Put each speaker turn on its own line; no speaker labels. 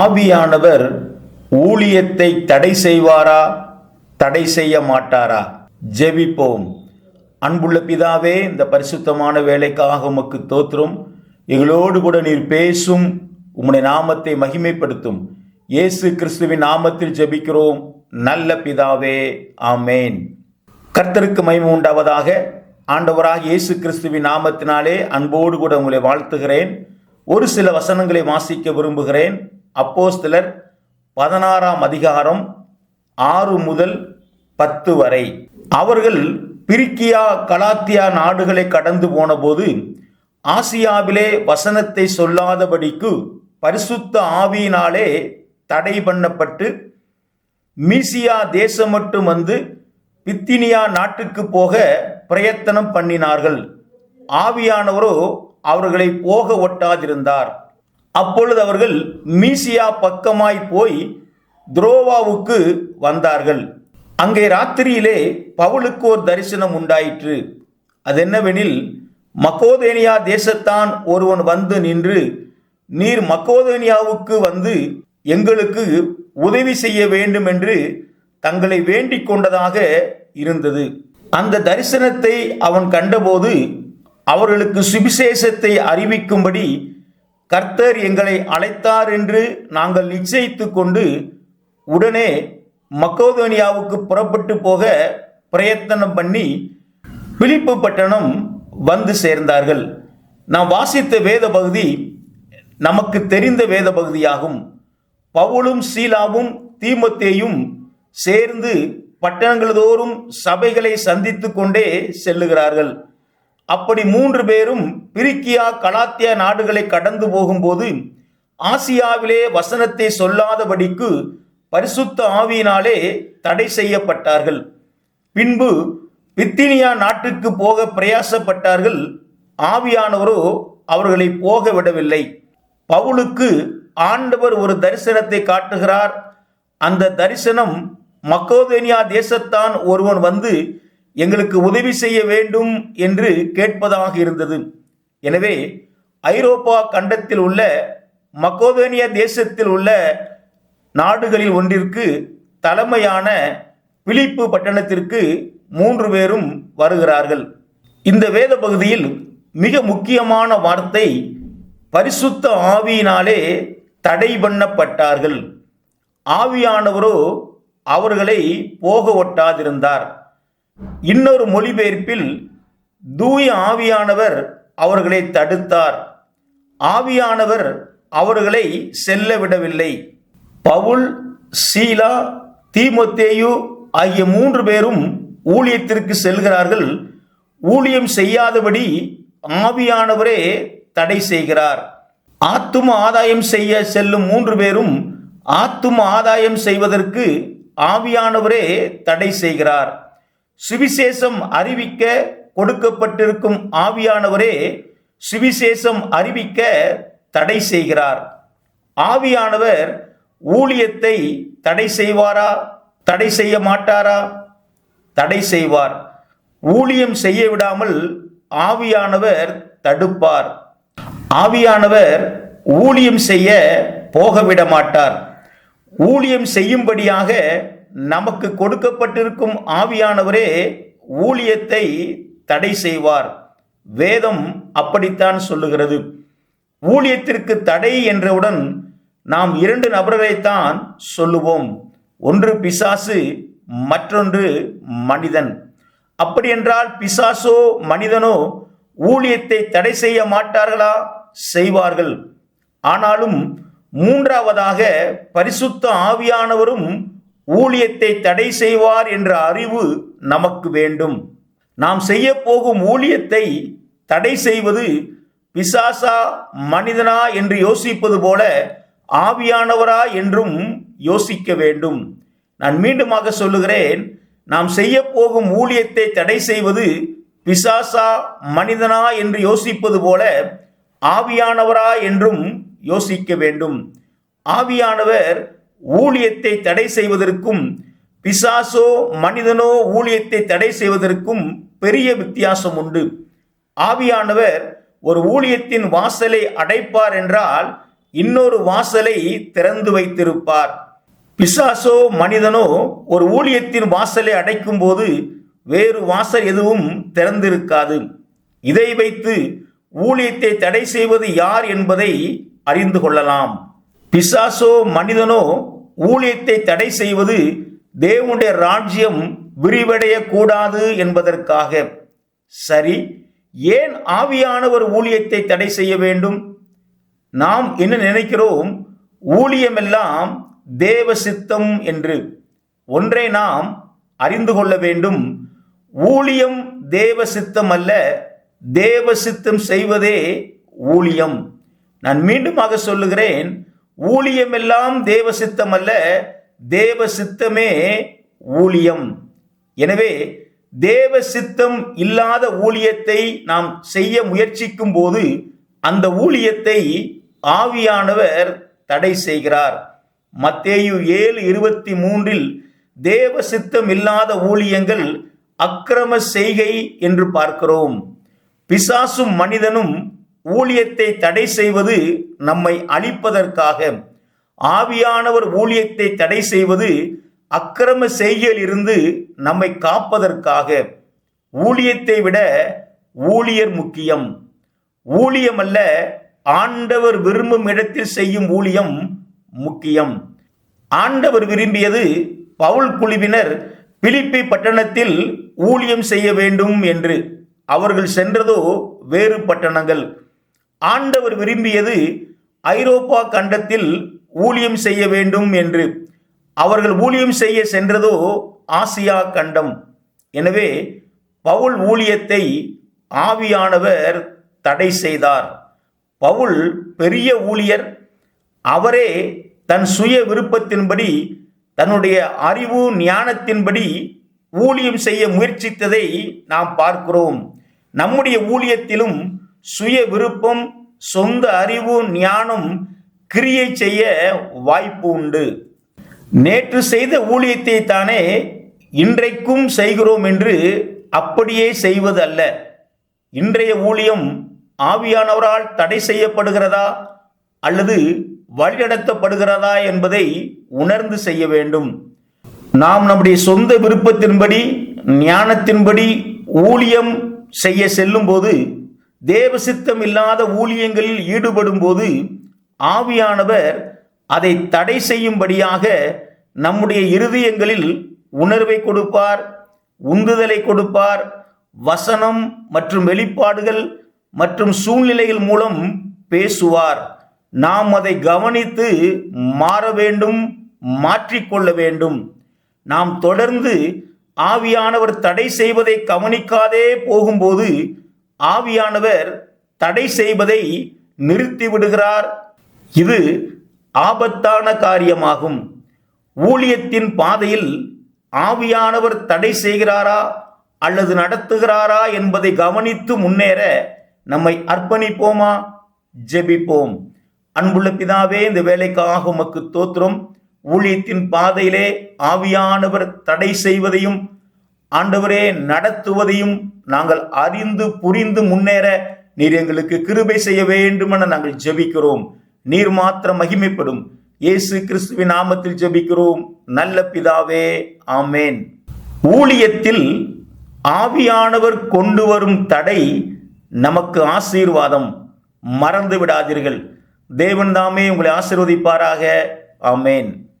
ஆவியானவர் ஊழியத்தை தடை செய்வாரா? தடை செய்ய மாட்டாரா? ஜெபிப்போம். அன்புள்ள பிதாவே இந்த பரிசுத்தமான வேலைக்காக உமக்கு தோற்றும் எங்களோடு கூட நீர் பேசும். உம்முடைய நாமத்தை மகிமைப்படுத்தும். இயேசு கிறிஸ்துவின் நாமத்தில் ஜெபிக்கிறோம். நல்ல பிதாவே ஆமேன். கர்த்தருக்கு மகிமை உண்டாவதாக. ஆண்டவராக இயேசு கிறிஸ்துவின் நாமத்தினாலே அன்போடு கூட உங்களை வாழ்த்துகிறேன். ஒரு சில வசனங்களை வாசிக்க விரும்புகிறேன். அப்போஸ்தலர் பதினாறாம் அதிகாரம் ஆறு முதல் பத்து வரை. அவர்கள் பிரிக்கியா கலாத்தியா நாடுகளை கடந்து போனபோது ஆசியாவிலே வசனத்தை சொல்லாதபடிக்கு பரிசுத்த ஆவியினாலே தடை பண்ணப்பட்டு மீசியா தேசம் மட்டும் வந்து பித்தினியா நாட்டுக்கு போக பிரயத்தனம் பண்ணினார்கள். ஆவியானவரோ அவர்களை போக ஒட்டாதிருந்தார். அப்பொழுது அவர்கள் மீசியா பக்கமாய் போய் துரோவாவுக்கு வந்தார்கள். அங்கே ராத்திரியிலே பவுலுக்கு ஒரு தரிசனம் உண்டாயிற்று. அது என்னவெனில் மக்கோதேனியா தேசத்தான் ஒருவன் வந்து நின்று நீர் மக்கோதேனியாவுக்கு வந்து எங்களுக்கு உதவி செய்ய வேண்டும் என்று தங்களை வேண்டிக் கொண்டதாக இருந்தது அந்த தரிசனத்தை அவன் கண்டபோது அவர்களுக்கு சுவிசேஷத்தை அறிவிக்கும்படி கர்த்தர் எங்களை அழைத்தார் என்று நாங்கள் நிச்சயித்து கொண்டு உடனே மக்கோதோனியாவுக்கு புறப்பட்டு போக பிரயத்தனம் பண்ணி பிலிப்பு பட்டணம் வந்து சேர்ந்தார்கள். நாம் வாசித்த வேத பகுதி நமக்கு தெரிந்த வேத பகுதியாகும். பவுலும் சீலாவும் தீமத்தேயும் சேர்ந்து பட்டணங்களதோறும் சபைகளை சந்தித்து கொண்டே செல்லுகிறார்கள். அப்படி மூன்று பேரும் பிரிக்கியா கலாத்தியா நாடுகளை கடந்து போகும்போது ஆசியாவிலே வசனத்தை சொல்லாதபடிக்கு பரிசுத்த ஆவியினாலே தடை செய்யப்பட்டார்கள். பின்பு பித்தினியா நாட்டுக்கு போக பிரயாசப்பட்டார்கள். ஆவியானவரோ அவர்களை போக விடவில்லை. பவுலுக்கு ஆண்டவர் ஒரு தரிசனத்தை காட்டுகிறார். அந்த தரிசனம் மக்கோதேனியா தேசத்தான் ஒருவன் வந்து எங்களுக்கு உதவி செய்ய வேண்டும் என்று கேட்பதாக இருந்தது. எனவே ஐரோப்பா கண்டத்தில் உள்ள மக்கோதேனிய தேசத்தில் உள்ள நாடுகளில் ஒன்றிற்கு தலைமையான பிலிப்பு பட்டணத்திற்கு மூன்று பேரும் வருகிறார்கள். இந்த வேத பகுதியில் மிக முக்கியமான வார்த்தை பரிசுத்த ஆவியினாலே தடை பண்ணப்பட்டார்கள். ஆவியானவரோ அவர்களை போக ஒட்டாதிருந்தார். இன்னொரு மொழிபெயர்ப்பில் தூய ஆவியானவர் அவர்களை தடுத்தார். ஆவியானவர் அவர்களை செல்ல விடவில்லை. பவுல் சீலா தீமொத்தேயு ஆகிய மூன்று பேரும் ஊழியத்திற்கு செல்கிறார்கள். ஊழியம் செய்யாதபடி ஆவியானவரே தடை செய்கிறார். ஆத்தும ஆதாயம் செய்ய செல்லும் மூன்று பேரும் ஆத்தும ஆதாயம் செய்வதற்கு ஆவியானவரே தடை செய்கிறார். சுவிசேஷம் அறிவிக்க கொடுக்கப்பட்டிருக்கும் ஆவியானவரே சுவிசேஷம் அறிவிக்க தடை செய்கிறார். ஆவியானவர் ஊழியத்தை தடை செய்வாரா? தடை செய்ய மாட்டாரா? தடை செய்வார். ஊழியம் செய்ய விடாமல் ஆவியானவர் தடுப்பார். ஆவியானவர் ஊழியம் செய்ய போக விட மாட்டார். ஊழியம் செய்யும்படியாக நமக்கு கொடுக்கப்பட்டிருக்கும் ஆவியானவரே ஊழியத்தை தடை செய்வார். வேதம் அப்படித்தான் சொல்லுகிறது. ஊழியத்திற்கு தடை என்றவுடன் நாம் இரண்டு நபர்களைத்தான் சொல்லுவோம். ஒன்று பிசாசு மற்றொன்று மனிதன். அப்படியென்றால் பிசாசோ மனிதனோ ஊழியத்தை தடை செய்ய மாட்டார்களா? செய்வார்கள். ஆனாலும் மூன்றாவதாக பரிசுத்த ஆவியானவரும் ஊழியத்தை தடை செய்வார் என்ற அறிவு நமக்கு வேண்டும். நாம் செய்ய போகும் ஊழியத்தை தடை செய்வது பிசாசா மனிதனா என்று யோசிப்பது போல ஆவியானவரா என்றும் யோசிக்க வேண்டும். நான் மீண்டுமாக சொல்லுகிறேன் நாம் செய்ய போகும் ஊழியத்தை தடை செய்வது பிசாசா மனிதனா என்று யோசிப்பது போல ஆவியானவரா என்றும் யோசிக்க வேண்டும். ஆவியானவர் ஊழியத்தை தடை செய்வதற்கும் பிசாசோ மனிதனோ ஊழியத்தை தடை செய்வதற்கும் பெரிய வித்தியாசம் உண்டு. ஆவியானவர் ஒரு ஊழியத்தின் வாசலை அடைப்பார் என்றால் இன்னொரு வாசலை திறந்து வைத்திருப்பார். பிசாசோ மனிதனோ ஒரு ஊழியத்தின் வாசலை அடைக்கும் போது வேறு வாசல் எதுவும் திறந்திருக்காது. இதை வைத்து ஊழியத்தை தடை செய்வது யார் என்பதை அறிந்து கொள்ளலாம். பிசாசோ மனிதனோ ஊழியத்தை தடை செய்வது தேவனுடைய ராஜ்யம் விரிவடைய கூடாது என்பதற்காக. சரி ஏன் ஆவியானவர் ஊழியத்தை தடை செய்ய வேண்டும்? நாம் என்ன நினைக்கிறோம்? ஊழியமெல்லாம் தேவ சித்தம் என்று. ஒன்றை நாம் அறிந்து கொள்ள வேண்டும். ஊழியம் தேவ சித்தம் அல்ல தேவ சித்தம் செய்வதே ஊழியம். நான் மீண்டுமாக சொல்லுகிறேன் ஊழியமெல்லாம் தேவ சித்தம் அல்ல தேவ சித்தமே ஊழியம். எனவே தேவ சித்தம் இல்லாத ஊழியத்தை நாம் செய்ய முயற்சிக்கும் போது அந்த ஊழியத்தை ஆவியானவர் தடை செய்கிறார். மத்தேயு ஏழு இருபத்தி மூன்றில் தேவ சித்தம் இல்லாத ஊழியங்கள் அக்கிரம செய்கை என்று பார்க்கிறோம். பிசாசும் மனிதனும் ஊழியத்தை தடை செய்வது நம்மை அழிப்பதற்காக. ஆவியானவர் ஊழியத்தை தடை செய்வது அக்கிரம செய்கையில் இருந்து நம்மை காப்பதற்காக. ஊழியத்தை விட ஊழியர் முக்கியம். ஊழியம் அல்ல ஆண்டவர் விரும்பும் இடத்தில் செய்யும் ஊழியம் முக்கியம். ஆண்டவர் விரும்பியது பவுல் குழுவினர் பிலிப்பி பட்டணத்தில் ஊழியம் செய்ய வேண்டும் என்று. அவர்கள் சென்றதோ வேறு பட்டணங்கள். ஆண்டவர் விரும்பியது ஐரோப்பா கண்டத்தில் ஊழியம் செய்ய வேண்டும் என்று. அவர்கள் ஊழியம் செய்ய சென்றதோ ஆசியா கண்டம். எனவே பவுல் ஊழியத்தை ஆவியானவர் தடை செய்தார். பவுல் பெரிய ஊழியர். அவரே தன் சுய விருப்பத்தின்படி தன்னுடைய அறிவு ஞானத்தின்படி ஊழியம் செய்ய முயற்சித்ததை நாம் பார்க்கிறோம். நம்முடைய ஊழியத்திலும் சுய விருப்பம் சொந்த அறிவு ஞானம் கிரியை செய்ய வாய்ப்பு உண்டு. நேற்று செய்த ஊழியத்தை தானே இன்றைக்கும் செய்கிறோம் என்று அப்படியே செய்வது அல்ல இன்றைய ஊழியம் ஆவியானவரால் தடை செய்யப்படுகிறதா? அல்லது வழிநடத்தப்படுகிறதா என்பதை உணர்ந்து செய்ய வேண்டும். நாம் நம்முடைய சொந்த விருப்பத்தின்படி ஞானத்தின்படி ஊழியம் செய்ய செல்லும்போது தேவசித்தம் இல்லாத ஊழியங்களில் ஈடுபடும் போது ஆவியானவர் அதை தடை செய்யும்படியாக நம்முடைய இருதயங்களில் உணர்வை கொடுப்பார் உந்துதலை கொடுப்பார். வசனம் மற்றும் வெளிப்பாடுகள் மற்றும் சூழ்நிலைகள் மூலம் பேசுவார். நாம் அதை கவனித்து மாற வேண்டும் மாற்றிக்கொள்ள வேண்டும். நாம் தொடர்ந்து ஆவியானவர் தடை செய்வதை கவனிக்காதே போகும்போது ஆவியானவர் தடை செய்வதை நிறுத்தி விடுகிறார். இது ஆபத்தான காரியமாகும். ஊழியத்தின் பாதையில் ஆவியானவர் தடை செய்கிறாரா அல்லது நடத்துகிறாரா என்பதை கவனித்து முன்னேற நம்மை அர்ப்பணிப்போமா? ஜெபிப்போம். அன்புள்ள பிதாவே இந்த வேலைக்காக உமக்கு தோத்திரம் ஊழியத்தின் பாதையிலே ஆவியானவர் தடை செய்வதையும் ஆண்டவரே நடத்துவதையும் நாங்கள் அறிந்து புரிந்து முன்னேற நீர் எங்களுக்கு கிருபை செய்ய வேண்டும் என நாங்கள் ஜெபிக்கிறோம். நீர் மாத்திரம் மகிமைப்படும். இயேசு கிறிஸ்துவின் நாமத்தில் ஜெபிக்கிறோம். நல்ல பிதாவே ஆமேன். ஊழியத்தில் ஆவியானவர் கொண்டு வரும் தடை நமக்கு ஆசீர்வாதம். மறந்து விடாதீர்கள். தேவன்தாமே உங்களை ஆசீர்வதிப்பாராக. ஆமேன்.